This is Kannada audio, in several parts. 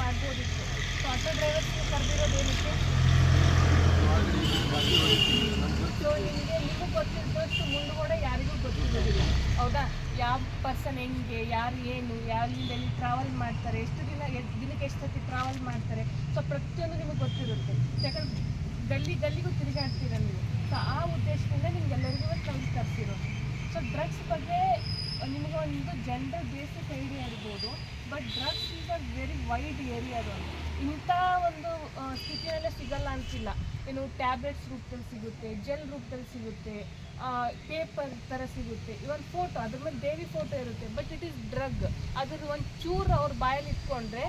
ಮಾಡ್ಬೋದಿತ್ತು ಸೊ ಆಟೋ ಡ್ರೈವರ್ಸ್ ನೀವು ಸೊ ನಿಮಗೆ ನಿಮಗೂ ಗೊತ್ತಿದ್ದಷ್ಟು ಮುಂದುಗಡೆ ಯಾರಿಗೂ ಗೊತ್ತಿರೋದಿಲ್ಲ. ಹೌದಾ? ಯಾವ ಪರ್ಸನ್ ಹೆಂಗೆ, ಯಾರು ಏನು, ಯಾರಿಂದ ಎಲ್ಲಿ ಟ್ರಾವೆಲ್ ಮಾಡ್ತಾರೆ, ಎಷ್ಟು ದಿನ, ಎಷ್ಟು ದಿನಕ್ಕೆ ಎಷ್ಟು ಟ್ರಾವೆಲ್ ಮಾಡ್ತಾರೆ. ಸೊ ಪ್ರತಿಯೊಂದು ನಿಮಗೆ ಗೊತ್ತಿರುತ್ತೆ. ಯಾಕಂದ್ರೆ ಗಲ್ಲಿ ಗಲ್ಲಿಗೂ ತಿರುಗಾಡ್ತೀರ ನೀವು. ಸೊ ಆ ಉದ್ದೇಶದಿಂದ ನಿಮ್ಗೆಲ್ಲರಿಗೂ ನಾವು ತರಿಸಿರೋದು ಸೊ ಡ್ರಗ್ಸ್ ಬಗ್ಗೆ ನಿಮಗೆ ಒಂದು ಜನರಲ್ ಬೇಸಿಕ್ ಇರ್ಬೋದು but drugs is a very wide area ಅದು. ಇಂಥ ಒಂದು ಸ್ಥಿತಿಯಲ್ಲೇ ಸಿಗಲ್ಲ ಅಂತಿಲ್ಲ. ಏನು ಟ್ಯಾಬ್ಲೆಟ್ಸ್ ರೂಪದಲ್ಲಿ ಸಿಗುತ್ತೆ ಜೆಲ್ ರೂಪದಲ್ಲಿ ಸಿಗುತ್ತೆ ಪೇಪರ್ ಥರ ಸಿಗುತ್ತೆ. ಇವನ್ ಫೋಟೋ ಅದ್ರ ಮೇಲೆ ದೇವಿ ಫೋಟೋ ಇರುತ್ತೆ. ಬಟ್ ಇಟ್ ಈಸ್ ಡ್ರಗ್ ಅದ್ರ ಒಂದು ಚೂರು ಅವ್ರ ಬಾಯಲ್ಲಿ ಇಟ್ಕೊಂಡ್ರೆ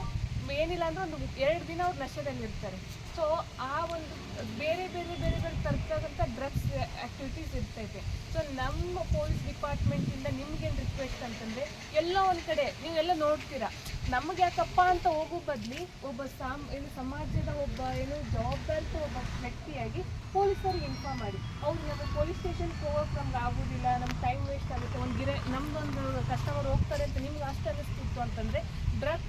ಏನಿಲ್ಲ ಅಂದ್ರೆ ಒಂದು ಎರಡು ದಿನ ಅವ್ರು ನಶೆದಲ್ಲಿ ಇರ್ತಾರೆ ಸೊ ಆ ಒಂದು ಬೇರೆ ಬೇರೆ ಬೇರೆ ಬೇರೆ ತರ್ತಕ್ಕಂಥ ಡ್ರಗ್ಸ್ ಆ್ಯಕ್ಟಿವಿಟೀಸ್ ಇರ್ತೈತೆ ಸೊ ನಮ್ಮ ಪೊಲೀಸ್ ಡಿಪಾರ್ಟ್ಮೆಂಟಿಂದ ನಿಮ್ಗೇನು ರಿಕ್ವೆಸ್ಟ್ ಅಂತಂದರೆ, ಎಲ್ಲ ಒಂದು ಕಡೆ ನೀವೆಲ್ಲ ನೋಡ್ತೀರಾ, ನಮಗೆ ಯಾಕಪ್ಪ ಅಂತ ಹೋಗೋ ಬದಲಿ ಒಬ್ಬ ಸಾಮ್, ಏನು ಸಮಾಜದ ಒಬ್ಬ, ಏನು ಜವಾಬ್ದಾರಿತ ಒಬ್ಬ ವ್ಯಕ್ತಿಯಾಗಿ ಪೊಲೀಸರಿಗೆ ಇನ್ಫಾರ್ಮ್ ಮಾಡಿ. ಅವ್ರು ನಮ್ಮ ಪೊಲೀಸ್ ಸ್ಟೇಷನ್ಗೆ ಹೋಗೋಕೆ ನಮ್ಗೆ ಆಗೋದಿಲ್ಲ ನಮ್ಮ ಟೈಮ್ ವೇಸ್ಟ್ ಆಗುತ್ತೆ. ಒಂದು ಗಿರೆ, ನಮ್ದೊಂದು ಕಸ್ಟಮರ್ ಹೋಗ್ತಾರೆ ಅಂತ ನಿಮ್ಗೆ ಅಷ್ಟು ಅನ್ನಿಸ್ತಿತ್ತು ಅಂತಂದರೆ ಡ್ರಗ್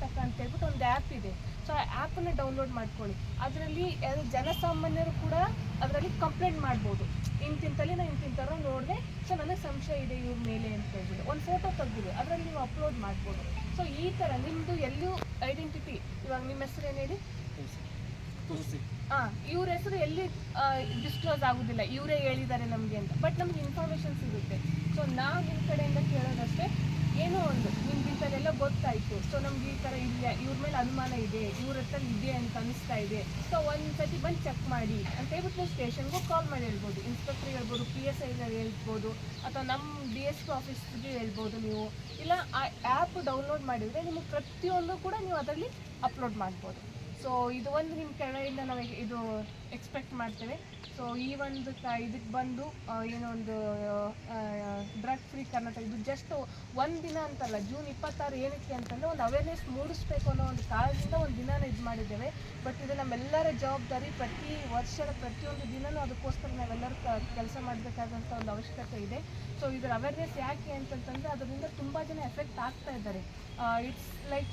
ಕರ್ನಾಟಕ ಅಂತ ಹೇಳ್ಬಿಟ್ಟು ಒಂದು ಆ್ಯಪ್ ಇದೆ. ಸೊ ಆ ಆ್ಯಪನ್ನು ಡೌನ್ಲೋಡ್ ಮಾಡ್ಕೊಳ್ಳಿ. ಅದರಲ್ಲಿ ಜನಸಾಮಾನ್ಯರು ಕೂಡ ಅದರಲ್ಲಿ ಕಂಪ್ಲೇಂಟ್ ಮಾಡ್ಬೋದು. ಇಂತಿಂತಲ್ಲಿ ನಾನು ಇಂತಿಂತರ ನೋಡಿದೆ ಸೊ ನನಗೆ ಸಂಶಯ ಇದೆ ಇವ್ರ ಮೇಲೆ ಅಂತ ಹೇಳ್ಬಿಟ್ಟು. ಒಂದು ಫೋಟೋ ತೆಗೆದಿದೆ. ಅದರಲ್ಲಿ ನೀವು ಅಪ್ಲೋಡ್ ಮಾಡ್ಬೋದು. ಸೊ ಈ ಥರ ನಿಮ್ಮದು ಎಲ್ಲೂ ಐಡೆಂಟಿಟಿ ಇವಾಗ ನಿಮ್ಮ ಹೆಸರು ಏನು ಹೇಳಿ? ಹಾಂ ಇವ್ರ ಹೆಸರು ಎಲ್ಲಿ ಡಿಸ್ಕ್ಲೋಸ್ ಆಗೋದಿಲ್ಲ. ಇವರೇ ಹೇಳಿದ್ದಾರೆ ನಮಗೆ ಅಂತ. ಬಟ್ ನಮ್ಗೆ ಇನ್ಫಾರ್ಮೇಷನ್ ಸಿಗುತ್ತೆ. ಸೊ ನಾವು ನಿಮ್ಮ ಕಡೆಯಿಂದ ಕೇಳೋದಷ್ಟೇ. ಏನೋ ಒಂದು ನಿಮ್ಗೆ ಎಲ್ಲ ಗೊತ್ತಾಯಿತು. ಸೊ ನಮ್ಗೆ ಈ ಥರ ಇಲ್ಲ ಇವ್ರ ಮೇಲೆ ಅನುಮಾನ ಇದೆ, ಇವ್ರ ಹತ್ರ ಇದೆ ಅಂತ ಅನಿಸ್ತಾ ಇದೆ. ಸೊ ಒಂದು ಸತಿ ಬಂದು ಚೆಕ್ ಮಾಡಿ. ಅಂತ ಹೇಳ್ಬಿಟ್ಟು ನೀವು ಸ್ಟೇಷನ್ಗೂ ಕಾಲ್ ಮಾಡಿ ಹೇಳ್ಬೋದು. ಇನ್ಸ್ಪೆಕ್ಟ್ರಿಗೆ ಹೇಳ್ಬೋದು ಪಿ ಎಸ್ ಐನಲ್ಲಿ ಹೇಳ್ಬೋದು, ಅಥವಾ ನಮ್ಮ ಡಿ ಎಸ್ ಪಿ ಆಫೀಸ್ಗೆ ಹೇಳ್ಬೋದು ನೀವು. ಇಲ್ಲ, ಆ ಆ್ಯಪ್ ಡೌನ್ಲೋಡ್ ಮಾಡಿದರೆ ನಿಮಗೆ ಪ್ರತಿಯೊಂದು ಕೂಡ ನೀವು ಅದರಲ್ಲಿ ಅಪ್ಲೋಡ್ ಮಾಡ್ಬೋದು. ಸೊ ಇದು ಒಂದು ನಿಮ್ಮ ಕೆಳಗಿಂದ ನಮಗೆ ಇದು ಎಕ್ಸ್ಪೆಕ್ಟ್ ಮಾಡ್ತೇವೆ. ಸೊ ಈ ಒಂದು ಇದಕ್ಕೆ ಬಂದು ಏನೊಂದು ಡ್ರಗ್ ಫ್ರೀ ಕರ್ನಾಟಕ, ಇದು ಜಸ್ಟ್ ಒಂದು ದಿನ ಅಂತಲ್ಲ, ಜೂನ್ ಇಪ್ಪತ್ತಾರು ಏನಕ್ಕೆ ಅಂತಂದರೆ ಒಂದು ಅವೇರ್ನೆಸ್ ಮೂಡಿಸ್ಬೇಕು ಅನ್ನೋ ಒಂದು ಕಾರಣದಿಂದ ಒಂದು ದಿನಾನ ಇದು ಮಾಡಿದ್ದೇವೆ. ಬಟ್ ಇದು ನಮ್ಮೆಲ್ಲರ ಜವಾಬ್ದಾರಿ ಪ್ರತಿ ವರ್ಷದ ಪ್ರತಿಯೊಂದು ದಿನನೂ ಅದಕ್ಕೋಸ್ಕರ ನಾವೆಲ್ಲರೂ ಕೆಲಸ ಮಾಡಬೇಕಾದಂಥ ಒಂದು ಅವಶ್ಯಕತೆ ಇದೆ. ಸೊ ಇದರ ಅವೇರ್ನೆಸ್ ಯಾಕೆ ಅಂತಂತಂದರೆ ಅದರಿಂದ ತುಂಬ ಜನ ಎಫೆಕ್ಟ್ ಆಗ್ತಾ ಇದ್ದಾರೆ. It's like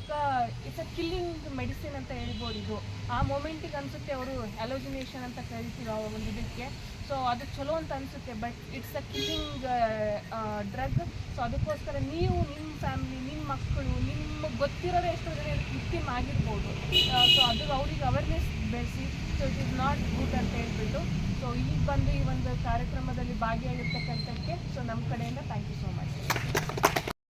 it's a killing medicine ಅಂತ ಹೇಳ್ಬೋದು ಇದು. ಆ ಮೊಮೆಂಟಿಗೆ ಅನಿಸುತ್ತೆ ಅವರು ಅಲೋಜಿನೇಷನ್ ಅಂತ ಕರಿತೀವಿ ಆ ಒಂದು ಇದಕ್ಕೆ. ಸೊ ಅದು ಚಲೋ ಅಂತ ಅನಿಸುತ್ತೆ but it's a killing drug so ಅದಕ್ಕೋಸ್ಕರ ನೀವು ನಿಮ್ಮ ಫ್ಯಾಮಿಲಿ ನಿಮ್ಮ ಮಕ್ಕಳು ನಿಮ್ಮ ಗೊತ್ತಿರೋದೇ ಎಷ್ಟೋ ಜನ ವಿಕ್ಟಿಮ್ ಆಗಿರ್ಬೋದು. ಸೊ ಅದು ಅವ್ರಿಗೆ ಅವೇರ್ನೆಸ್ ಬೆಳೆಸಿ so it is not good ಅಂತ ಹೇಳ್ಬಿಟ್ಟು. ಸೊ ಈಗ ಬಂದು ಈ ಒಂದು ಕಾರ್ಯಕ್ರಮದಲ್ಲಿ ಭಾಗಿಯಾಗಿರ್ತಕ್ಕಂಥಕ್ಕೆ ಸೊ ನಮ್ಮ ಕಡೆಯಿಂದ ಥ್ಯಾಂಕ್ ಯು ಸೋ ಮಚ್